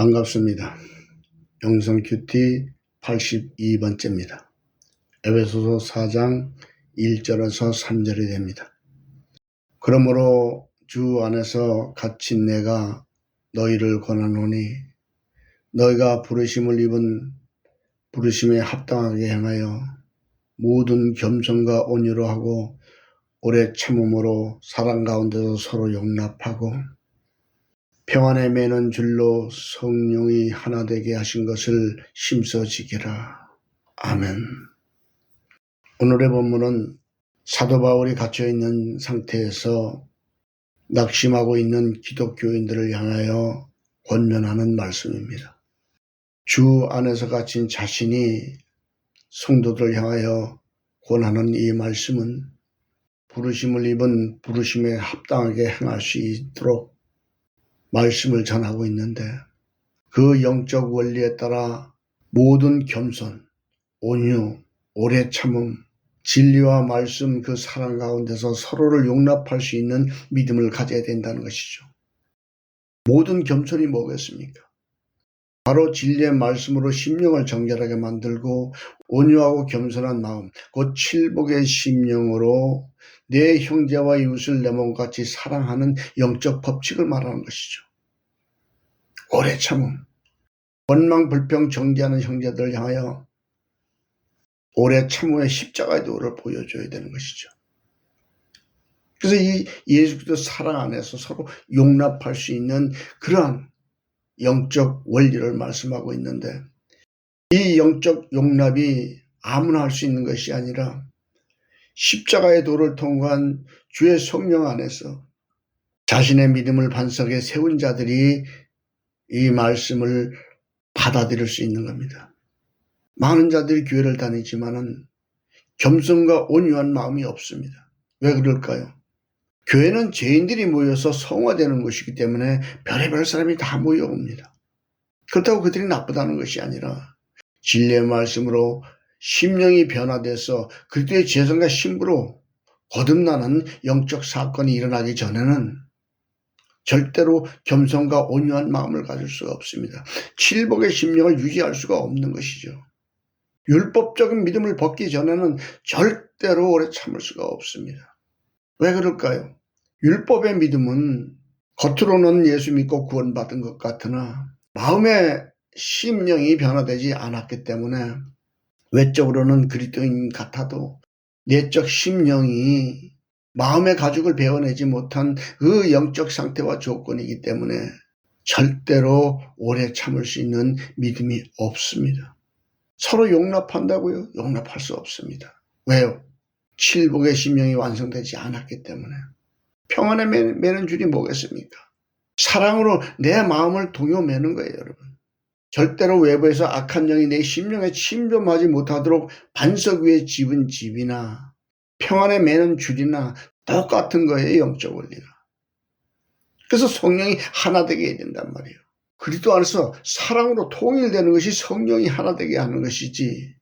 반갑습니다. 영성 큐티 82번째입니다. 에베소서 4장 1절에서 3절이 됩니다. 그러므로 주 안에서 갇힌 내가 너희를 권하노니 너희가 부르심을 입은 부르심에 합당하게 행하여 모든 겸손과 온유로 하고 오래 참음으로 사랑 가운데서 서로 용납하고 평안에 매는 줄로 성령이 하나 되게 하신 것을 심서 지키라. 아멘. 오늘의 본문은 사도 바울이 갇혀 있는 상태에서 낙심하고 있는 기독교인들을 향하여 권면하는 말씀입니다. 주 안에서 갇힌 자신이 성도들을 향하여 권하는 이 말씀은 부르심을 입은 부르심에 합당하게 행할 수 있도록 말씀을 전하고 있는데 그 영적 원리에 따라 모든 겸손, 온유, 오래 참음, 진리와 말씀 그 사랑 가운데서 서로를 용납할 수 있는 믿음을 가져야 된다는 것이죠. 모든 겸손이 뭐겠습니까? 바로 진리의 말씀으로 심령을 정결하게 만들고 온유하고 겸손한 마음, 곧 칠복의 심령으로 내 형제와 이웃을 내 몸같이 사랑하는 영적 법칙을 말하는 것이죠. 오래 참음, 원망 불평 정지하는 형제들을 향하여 오래 참음의 십자가의 도를 보여줘야 되는 것이죠. 그래서 이 예수 그리스도 사랑 안에서 서로 용납할 수 있는 그러한 영적 원리를 말씀하고 있는데 이 영적 용납이 아무나 할 수 있는 것이 아니라 십자가의 도를 통한 주의 성령 안에서 자신의 믿음을 반석에 세운 자들이 이 말씀을 받아들일 수 있는 겁니다. 많은 자들이 교회를 다니지만은 겸손과 온유한 마음이 없습니다. 왜 그럴까요? 교회는 죄인들이 모여서 성화되는 것이기 때문에 별의별 사람이 다 모여옵니다. 그렇다고 그들이 나쁘다는 것이 아니라 진리의 말씀으로 심령이 변화돼서 그들의 재성과 신부로 거듭나는 영적 사건이 일어나기 전에는 절대로 겸손과 온유한 마음을 가질 수가 없습니다. 칠복의 심령을 유지할 수가 없는 것이죠. 율법적인 믿음을 벗기 전에는 절대로 오래 참을 수가 없습니다. 왜 그럴까요? 율법의 믿음은 겉으로는 예수 믿고 구원받은 것 같으나 마음의 심령이 변화되지 않았기 때문에 외적으로는 그리스도인 같아도 내적 심령이 마음의 가죽을 베어내지 못한 그 영적 상태와 조건이기 때문에 절대로 오래 참을 수 있는 믿음이 없습니다. 서로 용납한다고요? 용납할 수 없습니다. 왜요? 칠복의 심령이 완성되지 않았기 때문에. 평안에 매는 줄이 뭐겠습니까? 사랑으로 내 마음을 동요매는 거예요, 여러분. 절대로 외부에서 악한 영이 내 심령에 침범하지 못하도록 반석 위에 집은 집이나 평안에 매는 줄이나 똑같은 거예요, 영적 원리가. 그래서 성령이 하나 되게 해야 된단 말이에요. 그리스도 안에서 사랑으로 통일되는 것이 성령이 하나 되게 하는 것이지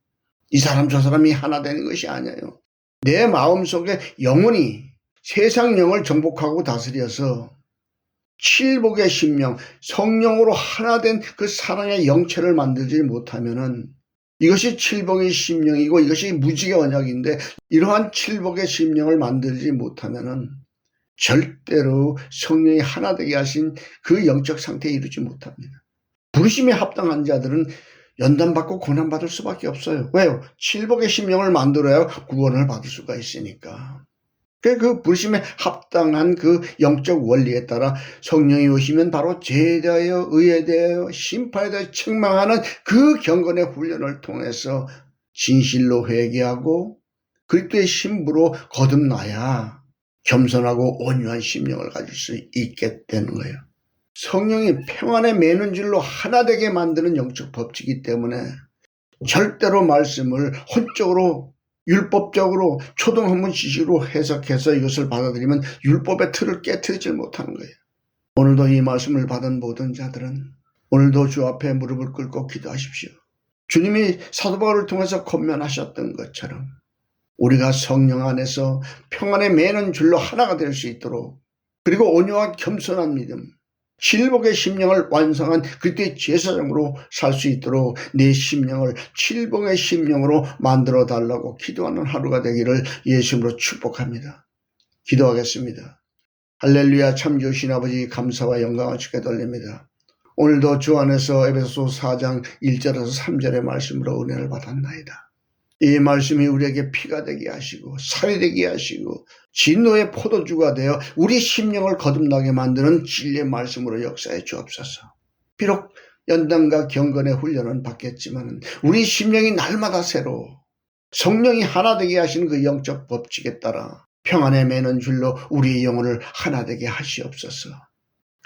이 사람 저 사람이 하나 되는 것이 아니에요. 내 마음속에 영혼이 세상 영을 정복하고 다스려서 칠복의 심령, 성령으로 하나 된 그 사랑의 영체를 만들지 못하면은 이것이 칠복의 심령이고 이것이 무지개 언약인데 이러한 칠복의 심령을 만들지 못하면은 절대로 성령이 하나 되게 하신 그 영적 상태에 이르지 못합니다. 부르심에 합당한 자들은 연단받고 고난받을 수밖에 없어요. 왜요? 칠복의 심령을 만들어야 구원을 받을 수가 있으니까. 그 부르심에 합당한 그 영적 원리에 따라 성령이 오시면 바로 죄에 대하여 의에 대하여 심판에 대하여 책망하는 그 경건의 훈련을 통해서 진실로 회개하고 그리스도의 신부로 거듭나야 겸손하고 온유한 심령을 가질 수 있게 되는 거예요. 성령이 평안에 매는 줄로 하나 되게 만드는 영적 법칙이기 때문에 절대로 말씀을 혼적으로 율법적으로 초등학문 지식으로 해석해서 이것을 받아들이면 율법의 틀을 깨뜨리지 못하는 거예요. 오늘도 이 말씀을 받은 모든 자들은 오늘도 주 앞에 무릎을 꿇고 기도하십시오. 주님이 사도 바울을 통해서 권면하셨던 것처럼 우리가 성령 안에서 평안에 매는 줄로 하나가 될 수 있도록 그리고 온유와 겸손한 믿음 칠복의 심령을 완성한 그때 제사장으로 살 수 있도록 내 심령을 칠복의 심령으로 만들어 달라고 기도하는 하루가 되기를 예수님으로 축복합니다. 기도하겠습니다. 할렐루야 참 좋으신 아버지 감사와 영광을 주께 돌립니다. 오늘도 주 안에서 에베소 4장 1절에서 3절의 말씀으로 은혜를 받았나이다. 이 말씀이 우리에게 피가 되게 하시고 살이 되게 하시고 진노의 포도주가 되어 우리 심령을 거듭나게 만드는 진리의 말씀으로 역사해 주옵소서. 비록 연단과 경건의 훈련은 받겠지만 우리 심령이 날마다 새로 성령이 하나 되게 하시는 그 영적 법칙에 따라 평안에 매는 줄로 우리의 영혼을 하나 되게 하시옵소서.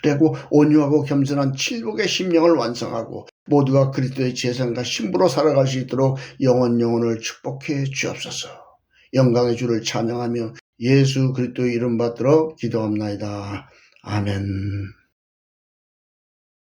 그리고 온유하고 겸손한 칠복의 심령을 완성하고 모두가 그리스도의 재산과 신부로 살아갈 수 있도록 영원 영혼을 축복해 주옵소서. 영광의 주를 찬양하며 예수 그리스도의 이름 받들어 기도합나이다. 아멘.